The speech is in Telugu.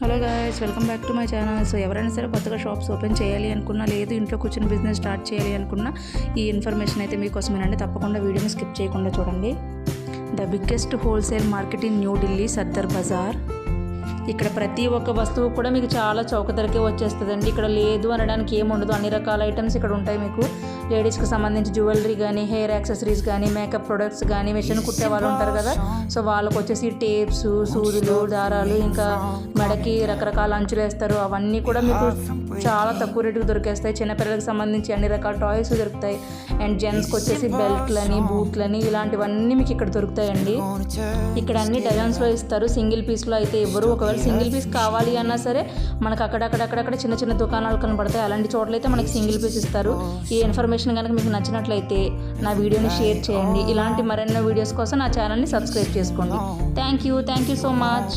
Hello guys welcome back to my channel so ఎవరైనా సరే కొత్తగా షాప్స్ ఓపెన్ చేయాలి అనుకున్నా లేదు ఇంట్లో కూర్చొని బిజినెస్ స్టార్ట్ చేయాలి అనుకున్నా ఈ ఇన్ఫర్మేషన్ అయితే మీకోసమేనండి. తప్పకుండా వీడియోని స్కిప్ చేయకుండా చూడండి. The biggest wholesale market in New Delhi Sadar Bazaar ఇక్కడ ప్రతి ఒక్క వస్తువు కూడా మీకు చాలా చౌక ధరకే వచ్చేస్తుందండి. ఇక్కడ లేదు అనడానికి ఏముండదు అన్ని రకాల ఐటమ్స్ ఇక్కడ ఉంటాయి మీకు. లేడీస్కి సంబంధించి జ్యువెలరీ కానీ హెయిర్ యాక్సెసరీస్ కానీ మేకప్ ప్రొడక్ట్స్ కానీ మిషన్ కుట్టే వాళ్ళు ఉంటారు కదా. సో వాళ్ళకి వచ్చేసి టేప్స్ సూదులు దారాలు ఇంకా మెడకి రకరకాల అంచులు వేస్తారు. అవన్నీ కూడా మీకు చాలా తక్కువ రేటుకి దొరికేస్తాయి. చిన్నపిల్లలకు సంబంధించి అన్ని రకాల టాయ్స్ దొరుకుతాయి. అండ్ జెంట్స్కి వచ్చేసి బెల్ట్లని బూట్లని ఇలాంటివన్నీ మీకు ఇక్కడ దొరుకుతాయండి. ఇక్కడ అన్ని డజన్స్లో ఇస్తారు. సింగిల్ పీస్లో అయితే ఇవ్వరు ఒకవేళ సింగిల్ పీస్ కావాలి అన్నా సరే మనకు అక్కడక్కడక్కడక్కడ చిన్న చిన్న దుకాణాలు కనబడతాయి. అలాంటి చోట్లయితే మనకి సింగిల్ పీస్ ఇస్తారు. ఈ ఇన్ఫర్మేషన్ కనుక మీకు నచ్చినట్లయితే నా వీడియోని షేర్ చేయండి. ఇలాంటి మరెన్నో వీడియోస్ కోసం నా ఛానల్ని సబ్స్క్రైబ్ చేసుకోండి. Thank you. Thank you so much.